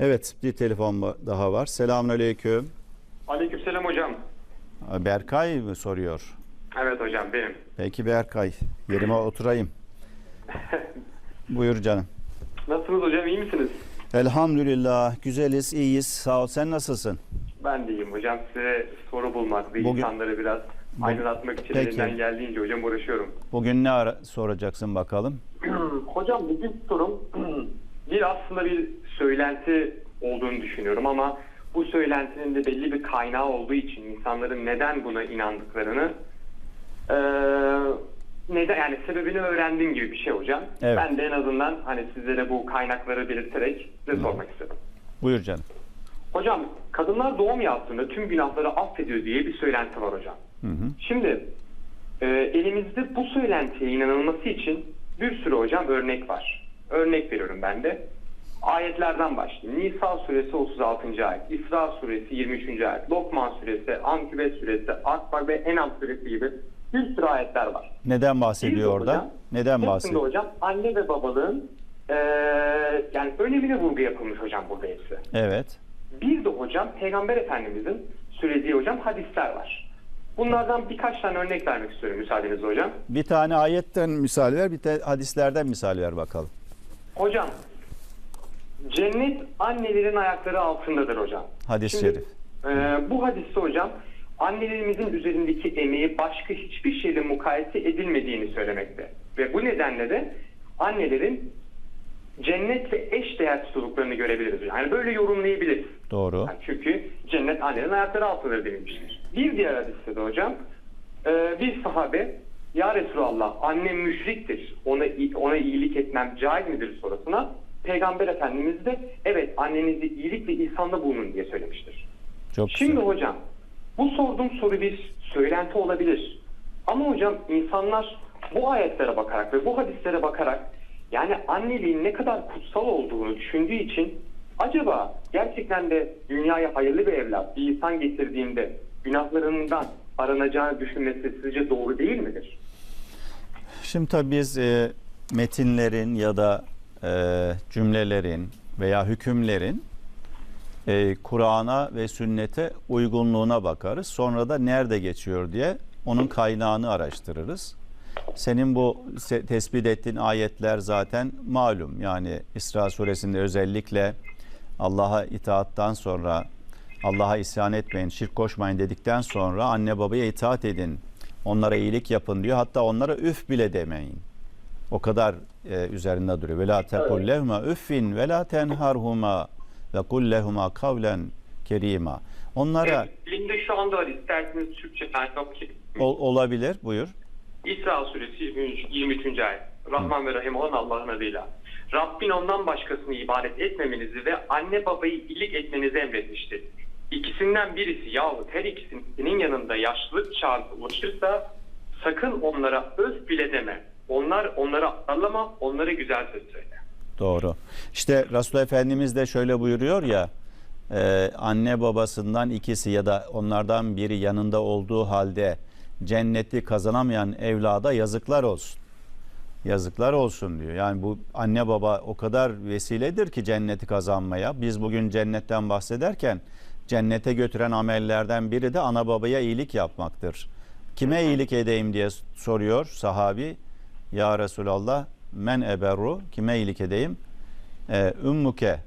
Evet bir telefon daha var. Selamünaleyküm. Aleykümselam hocam. Berkay mı soruyor? Evet hocam benim. Peki Berkay yerime oturayım. Buyur canım. Nasılsınız hocam iyi misiniz? Elhamdülillah güzeliz iyiyiz sağ ol sen nasılsın? Ben de iyiyim hocam. Size soru bulmak ve Bugün- insanları biraz aydınlatmak için Peki. elimden geldiğince hocam uğraşıyorum. Bugün ne ara soracaksın bakalım? hocam bugün sorum bir aslında bir söylenti olduğunu düşünüyorum ama bu söylentinin de belli bir kaynağı olduğu için insanların neden buna inandıklarını eee, neden yani sebebini öğrendiğim gibi bir şey hocam. Evet. Ben de en azından hani sizlere bu kaynakları belirterek size sormak istedim. Buyur canım. Hocam kadınlar doğum yaptığında tüm günahları affediyor diye bir söylenti var hocam. Hı hı. Şimdi e, elimizde bu söylentiye inanılması için bir sürü hocam örnek var. Örnek veriyorum ben de. Ayetlerden başlayayım. Nisa suresi 36. ayet, İsra suresi 23. ayet, Lokman suresi, Ankübet suresi, Akbar ve Enam suresi gibi bir sürü ayetler var. Neden bahsediyor orada? hocam, Neden bahsediyor? hocam anne ve babalığın e, yani önemine vurgu yapılmış hocam burada hepsi. Evet. Bir de hocam Peygamber Efendimizin söylediği hocam hadisler var. Bunlardan birkaç tane örnek vermek istiyorum müsaadenizle hocam. Bir tane ayetten misal ver, bir de hadislerden misal ver bakalım. Hocam cennet annelerin ayakları altındadır hocam. Hadis-i Şimdi, şerif. e, bu hadiste hocam annelerimizin üzerindeki emeği başka hiçbir şeyle mukayese edilmediğini söylemekte. Ve bu nedenle de annelerin cennetle eş değer tutuluklarını görebiliriz. Yani böyle yorumlayabiliriz. Doğru. Yani çünkü cennet annenin ayakları altındadır denilmiştir. Bir diğer hadiste de hocam e, bir sahabe ya Resulallah annem müşriktir ona ona iyilik etmem caiz midir sorusuna Peygamber Efendimiz de evet annenizi iyilik ve ihsanda bulunun diye söylemiştir. Çok Şimdi güzel. hocam bu sorduğum soru bir söylenti olabilir. Ama hocam insanlar bu ayetlere bakarak ve bu hadislere bakarak yani anneliğin ne kadar kutsal olduğunu düşündüğü için acaba gerçekten de dünyaya hayırlı bir evlat bir insan getirdiğinde günahlarından aranacağını düşünmesi sizce doğru değil midir? Şimdi tabii biz e, metinlerin ya da e, cümlelerin veya hükümlerin e, Kur'an'a ve sünnete uygunluğuna bakarız. Sonra da nerede geçiyor diye onun kaynağını araştırırız. Senin bu tespit ettiğin ayetler zaten malum. Yani İsra suresinde özellikle Allah'a itaattan sonra Allah'a isyan etmeyin, şirk koşmayın dedikten sonra anne babaya itaat edin. Onlara iyilik yapın diyor. Hatta onlara üf bile demeyin. O kadar e, üzerinde duruyor. Ve la tekul lehuma üffin ve la tenharhuma ve kul lehuma kavlen kerima. Onlara Elimde şu anda var isterseniz Türkçe ol- olabilir. Buyur. İsra suresi 23. 23. ayet. Rahman ve Rahim olan Allah'ın adıyla. Rabbin ondan başkasını ibadet etmemenizi ve anne babayı iyilik etmenizi emretmiştir. İkisinden birisi yahut her ikisinin yanında yaşlılık çağına ulaşırsa sakın onlara öf bile deme. Onlar onlara ağlama, onlara güzel söz söyle. Doğru. İşte Resulullah Efendimiz de şöyle buyuruyor ya e, anne babasından ikisi ya da onlardan biri yanında olduğu halde cenneti kazanamayan evlada yazıklar olsun. Yazıklar olsun diyor. Yani bu anne baba o kadar vesiledir ki cenneti kazanmaya. Biz bugün cennetten bahsederken cennete götüren amellerden biri de ana babaya iyilik yapmaktır. Kime iyilik edeyim diye soruyor sahabi. Ya Resulallah men eberru kime iyilik edeyim? Ee, ümmüke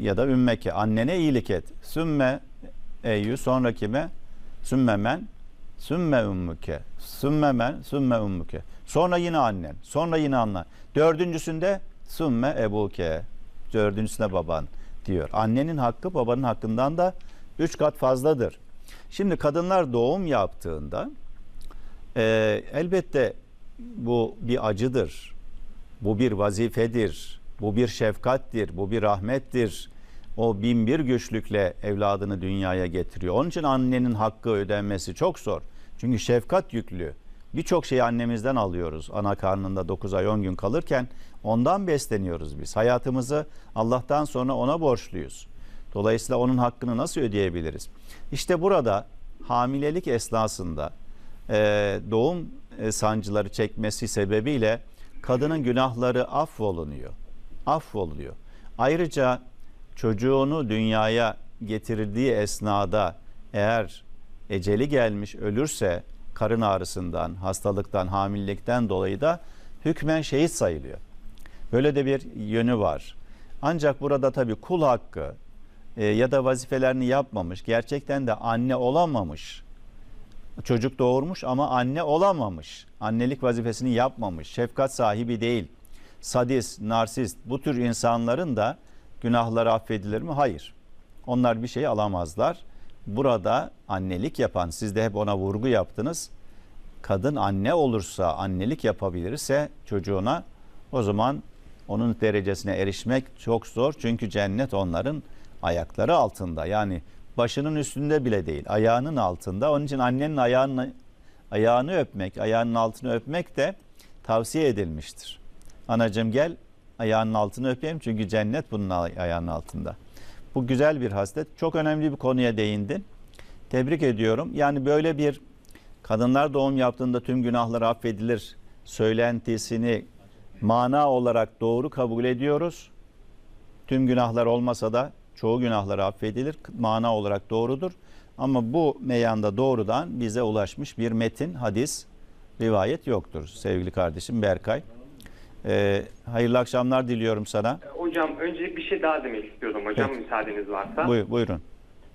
ya da ümmeke annene iyilik et. Sümme eyyü sonra kime? Sümme men sümme ümmüke sümme men sümme ümmüke. Sonra yine annen. Sonra yine annen. Dördüncüsünde sümme ebuke. Dördüncüsünde baban diyor. Annenin hakkı babanın hakkından da üç kat fazladır. Şimdi kadınlar doğum yaptığında e, elbette bu bir acıdır. Bu bir vazifedir. Bu bir şefkattir. Bu bir rahmettir. O bin bir güçlükle evladını dünyaya getiriyor. Onun için annenin hakkı ödenmesi çok zor. Çünkü şefkat yüklü. Birçok şeyi annemizden alıyoruz. Ana karnında 9 ay 10 gün kalırken ondan besleniyoruz biz. Hayatımızı Allah'tan sonra ona borçluyuz. Dolayısıyla onun hakkını nasıl ödeyebiliriz? İşte burada hamilelik esnasında e, doğum e, sancıları çekmesi sebebiyle kadının günahları affolunuyor. Affoluyor. Ayrıca çocuğunu dünyaya getirdiği esnada eğer eceli gelmiş ölürse karın ağrısından, hastalıktan, hamilelikten dolayı da hükmen şehit sayılıyor. Böyle de bir yönü var. Ancak burada tabii kul hakkı e, ya da vazifelerini yapmamış, gerçekten de anne olamamış. Çocuk doğurmuş ama anne olamamış. Annelik vazifesini yapmamış. Şefkat sahibi değil. Sadist, narsist bu tür insanların da günahları affedilir mi? Hayır. Onlar bir şey alamazlar. Burada annelik yapan, siz de hep ona vurgu yaptınız. Kadın anne olursa, annelik yapabilirse çocuğuna o zaman onun derecesine erişmek çok zor. Çünkü cennet onların ayakları altında. Yani başının üstünde bile değil, ayağının altında. Onun için annenin ayağını ayağını öpmek, ayağının altını öpmek de tavsiye edilmiştir. Anacığım gel ayağının altını öpeyim çünkü cennet bunun ay- ayağının altında. Bu güzel bir haslet. Çok önemli bir konuya değindin. Tebrik ediyorum. Yani böyle bir kadınlar doğum yaptığında tüm günahları affedilir söylentisini mana olarak doğru kabul ediyoruz. Tüm günahlar olmasa da çoğu günahları affedilir. Mana olarak doğrudur. Ama bu meyanda doğrudan bize ulaşmış bir metin, hadis, rivayet yoktur sevgili kardeşim Berkay. Ee, hayırlı akşamlar diliyorum sana. Hocam önce bir şey daha demek istiyordum hocam Peki. müsaadeniz varsa. Buyur, buyurun.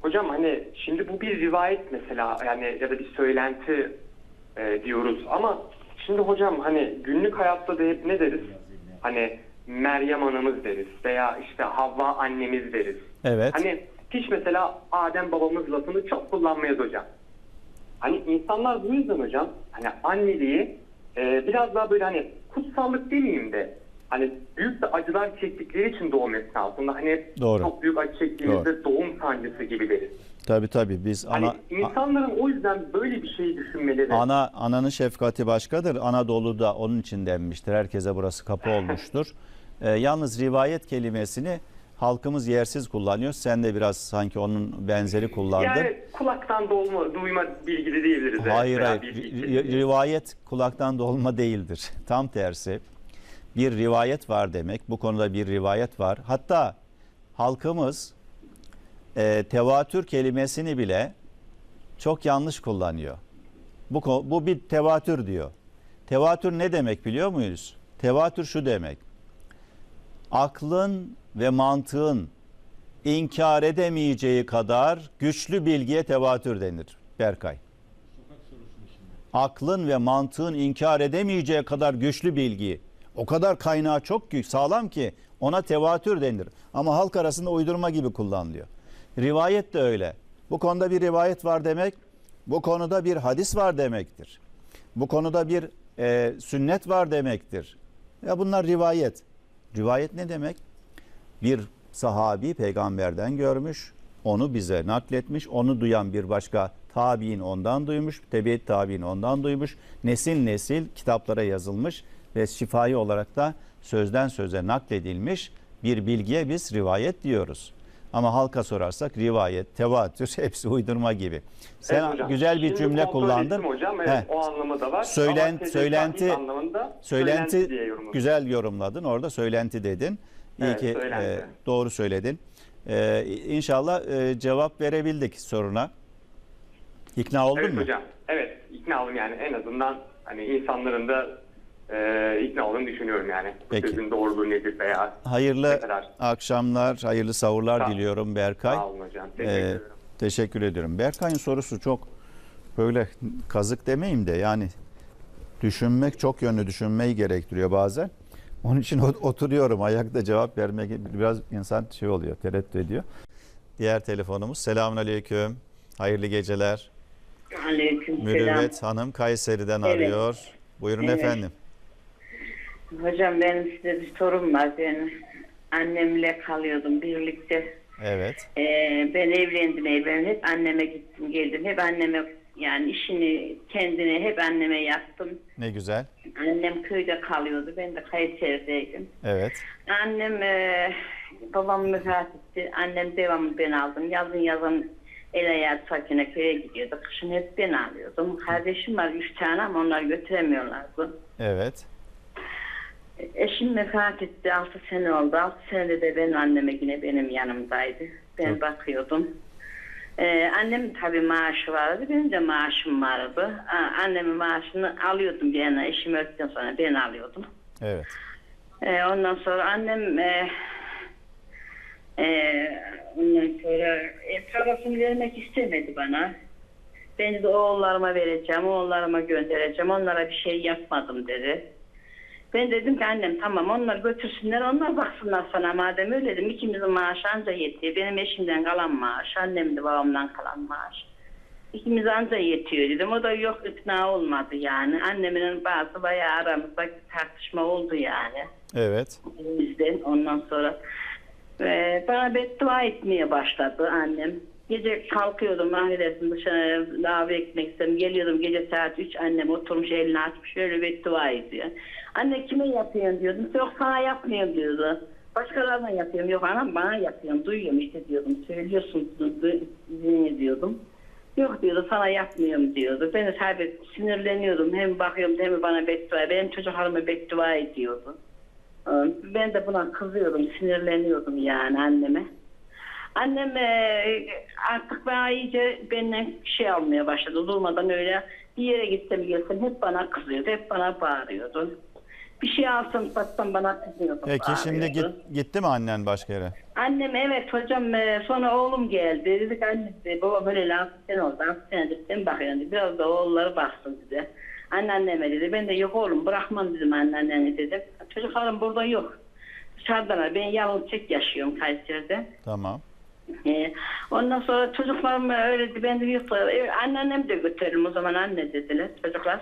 Hocam hani şimdi bu bir rivayet mesela yani ya da bir söylenti e, diyoruz ama şimdi hocam hani günlük hayatta da hep ne deriz? Hani Meryem anamız deriz veya işte Havva annemiz deriz. Evet. Hani hiç mesela Adem babamız lafını çok kullanmayız hocam. Hani insanlar bu yüzden hocam hani anneliği e, biraz daha böyle hani kutsallık demeyeyim de hani büyük de acılar çektikleri için doğum esnasında hani Doğru. çok büyük acı çektiğimizde doğum sancısı gibi deriz. Tabii tabii biz Hani ana insanların o yüzden böyle bir şey düşünmeleri ana ananın şefkati başkadır. Anadolu'da onun için denmiştir. Herkese burası kapı olmuştur. Ee, yalnız rivayet kelimesini halkımız yersiz kullanıyor. Sen de biraz sanki onun benzeri kullandın. yani kulaktan dolma, duyma bilgili diyebiliriz. evet, Hayır hayır. Rivayet kulaktan dolma değildir. Tam tersi. Bir rivayet var demek. Bu konuda bir rivayet var. Hatta halkımız e, tevatür kelimesini bile çok yanlış kullanıyor. Bu, bu bir tevatür diyor. Tevatür ne demek biliyor muyuz? Tevatür şu demek. Aklın ve mantığın inkar edemeyeceği kadar güçlü bilgiye tevatür denir. Berkay aklın ve mantığın inkar edemeyeceği kadar güçlü bilgi, o kadar kaynağı çok ki sağlam ki ona tevatür denir. Ama halk arasında uydurma gibi kullanılıyor. Rivayet de öyle. Bu konuda bir rivayet var demek, bu konuda bir hadis var demektir. Bu konuda bir e, sünnet var demektir. Ya bunlar rivayet. Rivayet ne demek? bir sahabi peygamberden görmüş, onu bize nakletmiş, onu duyan bir başka tabi'in ondan duymuş, tebiet tabi'in ondan duymuş, nesil nesil kitaplara yazılmış ve şifai olarak da sözden söze nakledilmiş bir bilgiye biz rivayet diyoruz. Ama halka sorarsak rivayet, tevatür hepsi uydurma gibi. Sen Evet hocam. güzel bir cümle kullandın. hocam. Evet, Heh. o anlamı da var. Söylen- söylenti- anlamında Söylenti diye güzel yorumladın. Orada söylenti dedin. İyi Evet, ki söylenti. e, doğru söyledin. E, inşallah e, cevap verebildik soruna. İkna oldun Evet mu? hocam. Evet ikna oldum yani en azından hani insanların da e, ikna olduğunu düşünüyorum yani. Peki. Sözün doğruluğu nedir veya Hayırlı Ne kadar? akşamlar, hayırlı savurlar Sağ- diliyorum Berkay. sağ olun hocam. Teşekkür E, ederim. teşekkür ediyorum. Berkay'ın sorusu çok böyle kazık demeyeyim de yani düşünmek çok yönlü düşünmeyi gerektiriyor bazen. Onun için ot- oturuyorum ayakta cevap vermek biraz insan şey oluyor tereddüt ediyor. Diğer telefonumuz selamünaleyküm. Hayırlı geceler. Aleyküm selam. Mürüvvet Hanım Kayseri'den Evet. arıyor. Buyurun Evet. efendim. Hocam benim size bir sorum var. Ben annemle kalıyordum birlikte. Evet. Ee, ben evlendim evlendim. Hep anneme gittim geldim. Hep anneme yani işini kendine hep anneme yaptım. Ne güzel. Annem köyde kalıyordu. Ben de Kayseri'deydim. Evet. Annem e, babam vefat etti. Annem devamlı ben aldım. Yazın yazın el ayağı sakine köye gidiyordu. Kışın hep ben alıyordum. Kardeşim var üç tane ama onlar götüremiyorlardı. Evet. Eşim vefat etti. 6 sene oldu. 6 senede de benim anneme yine benim yanımdaydı. Ben Çok- bakıyordum. Ee, annemin tabii maaşı vardı. Benim de maaşım vardı. Aa, annemin maaşını alıyordum bir yana. Eşim öldükten sonra ben alıyordum. Evet. Ee, ondan sonra annem e, e, ondan sonra e, parasını vermek istemedi bana. Ben de oğullarıma vereceğim, oğullarıma göndereceğim. Onlara bir şey yapmadım dedi. Ben dedim ki annem tamam onlar götürsünler onlar baksınlar sana madem öyle dedim. ikimizin maaşı anca yetiyor. Benim eşimden kalan maaş, annem de babamdan kalan maaş. İkimiz anca yetiyor dedim. O da yok ikna olmadı yani. Annemin bazı bayağı aramızda tartışma oldu yani Evet. bizden ondan sonra e, bana beddua etmeye başladı annem. Gece kalkıyordum affedersin dışarı davet etmek istedim. Geliyordum gece saat 3 annem oturmuş elini açmış şöyle beddua ediyor. Anne kime yapıyorsun diyordum. Yok sana yapmıyorum diyordu. Başkalarına yapıyorum. Yok anam bana yapıyorum. Duyuyorum işte diyordum. Söylüyorsun dinle diyordum. Yok diyordu sana yapmıyorum diyordu. Ben de tabii sinirleniyordum. Hem bakıyorum hem bana beddua. Benim çocuklarıma beddua ediyordu. Ben de buna kızıyordum, sinirleniyordum yani anneme. Annem e, artık bana iyice benden şey almaya başladı. Durmadan öyle bir yere gitsem gelsem hep bana kızıyordu, hep bana bağırıyordu. Bir şey alsam satsam bana kızıyordu. Peki şimdi git, bağırıyordu. gitti mi annen başka yere? Annem evet hocam e, sonra oğlum geldi. Dedik anne dedi, baba böyle lan sen altı senedir sen bakıyorsun dedi. Biraz da oğulları baksın dedi. Anneanneme dedi. Ben de yok oğlum bırakmam dedim anneannene dedim. Çocuklarım burada yok. Dışarıdalar. Ben yalnız tek yaşıyorum Kayseri'de. Tamam. Ee, ondan sonra çocuklarım öyle. Ben de yok. E, anneannem de götürelim o zaman anne dediler çocuklar.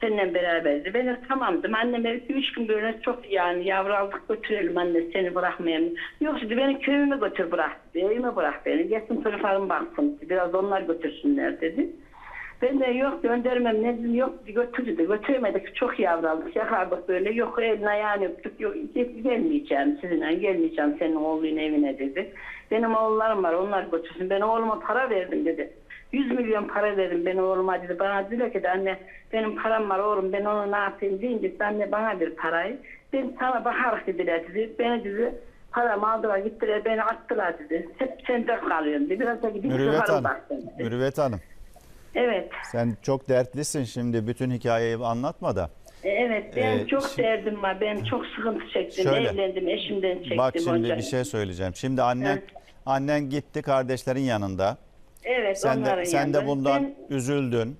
Seninle beraberdi. Ben de tamam dedim. Anneme iki üç gün böyle çok yani yavru aldık götürelim anne seni bırakmayayım. Yok dedi beni köyüme götür bırak. Evime bırak beni. Gelsin çocuklarım baksın. Biraz onlar götürsünler dedi. Ben de yok göndermem ne dedim yok götür dedi. Götüremedik çok yavru aldık yakardık böyle yok elini ayağını öptük yok gel- gelmeyeceğim sizinle gelmeyeceğim senin oğlunun evine dedi. Benim oğullarım var onlar götürsün ben oğluma para verdim dedi. 100 milyon para verdim ben oğluma dedi. Bana dedi ki de anne benim param var oğlum ben onu ne yapayım deyince anne bana bir parayı. Ben sana bakarak dediler dedi. Beni dedi paramı aldılar gittiler beni attılar dedi. Hep sende kalıyorum dedi. Biraz da gidip Mürüvvet Hanım. baktım. Mürüvvet Hanım. Evet. Sen çok dertlisin şimdi bütün hikayeyi anlatma da. E, Evet ben Ee, çok şi- derdim var. Ben çok sıkıntı çektim. Şöyle. Evlendim eşimden çektim Bak şimdi hocam. bir şey söyleyeceğim. Şimdi annen Evet. Annen gitti kardeşlerin yanında. Evet Sen onların de sen yanında. de bundan Ben- üzüldün.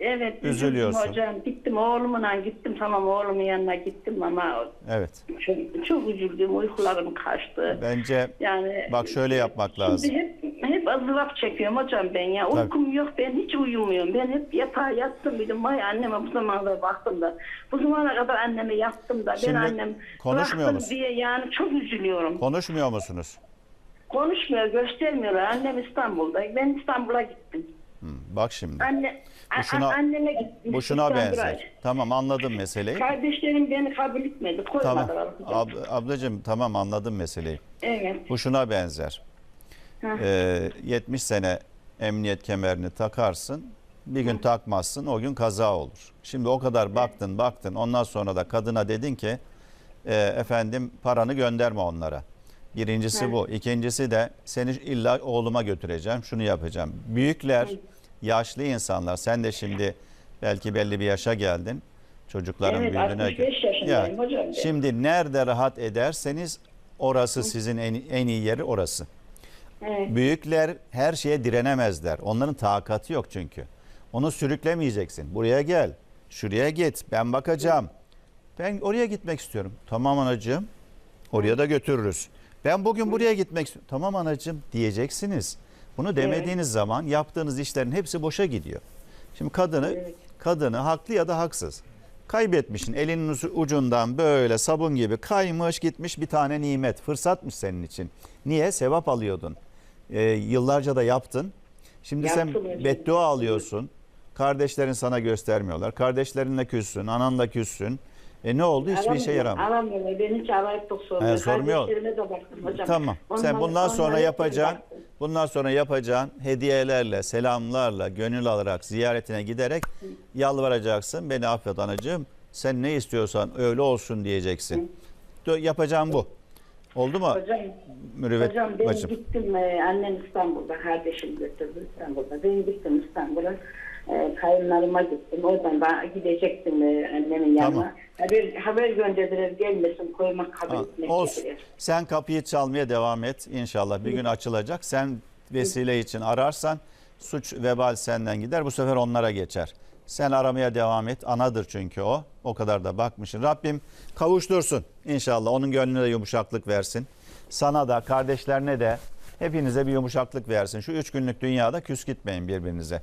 evet, üzüldüm üzülüyorsun. hocam. Gittim oğlumla gittim tamam oğlumun yanına gittim ama Evet. çok, çok üzüldüm. Uykularım kaçtı. Bence Yani bak şöyle yapmak lazım. Hep, hep ızdırap çekiyorum hocam ben ya. Tabii. Uykum yok ben hiç uyumuyorum. Ben hep yatağa yattım dedim. Vay anneme bu zamana baktım da. Bu zamana kadar anneme yattım da. Şimdi ben annem konuşmuyor musun? diye yani çok üzülüyorum. Konuşmuyor musunuz? Konuşmuyor, göstermiyorlar. Annem İstanbul'da. Ben İstanbul'a gittim. Hı, bak şimdi. Anne, a- Bu şuna- a- anneme gittim. Bu şuna İstanbul'a. benzer. Tamam anladım meseleyi. Kardeşlerim beni kabul etmedi. Tamam. Koymadılar. hocam. Ab, ablacığım tamam anladım meseleyi. Evet. Bu şuna benzer. Hı. Ee, 70 sene emniyet kemerini takarsın. Bir gün takmazsın o gün kaza olur. Şimdi o kadar baktın baktın ondan sonra da kadına dedin ki "E, efendim paranı gönderme onlara. Birincisi Hı. bu. İkincisi de seni illa oğluma götüreceğim şunu yapacağım. Büyükler yaşlı insanlar sen de şimdi belki belli bir yaşa geldin. Çocukların Evet, büyüdüğüne 65 yaşındayım hocam. Şimdi nerede rahat ederseniz orası sizin en, en iyi yeri orası. Evet. Büyükler her şeye direnemezler. Onların takatı yok çünkü. Onu sürüklemeyeceksin. Buraya gel. Şuraya git. Ben bakacağım. Ben oraya gitmek istiyorum. Tamam anacığım. Oraya da götürürüz. Ben bugün buraya gitmek istiyorum. Tamam anacığım diyeceksiniz. Bunu demediğiniz zaman yaptığınız işlerin hepsi boşa gidiyor. Şimdi kadını Evet. kadını haklı ya da haksız. Kaybetmişsin elinin ucu- ucundan böyle sabun gibi kaymış gitmiş bir tane nimet. Fırsatmış senin için. Niye? Sevap alıyordun. Ee, yıllarca da yaptın. Şimdi sen Yaptım hocam. beddua alıyorsun. Kardeşlerin sana göstermiyorlar. Kardeşlerinle küssün, ananla küssün. E ne oldu? Hiçbir işe yaramıyor. Aramıyorlar. Ben hiç arayıp da sormuyor. He, sormuyor. Kardeşlerime de baktım hocam. Tamam. Sen bundan sonra yapacağın, bundan sonra yapacağın hediyelerle, selamlarla, gönül alarak, ziyaretine giderek yalvaracaksın. Beni affet anacığım. Sen ne istiyorsan öyle olsun diyeceksin. Yapacağım bu. Oldu mu? Hocam, Mürüvvet hocam ben bacım. gittim e, annem İstanbul'da, kardeşim götürdü İstanbul'da. Ben gittim İstanbul'a. E, kayınlarıma gittim. Oradan ben gidecektim e, annemin yanına. Tamam. Haber, haber gönderdiler gelmesin koymak kabul Ha, etmek Olsun. dediler. Sen kapıyı çalmaya devam et. İnşallah bir gün açılacak. Sen vesile için ararsan suç vebal senden gider. Bu sefer onlara geçer. Sen aramaya devam et. Anadır çünkü o. O kadar da bakmışsın. Rabbim kavuştursun inşallah. Onun gönlüne de yumuşaklık versin. Sana da kardeşlerine de hepinize bir yumuşaklık versin. Şu üç günlük dünyada küs gitmeyin birbirinize.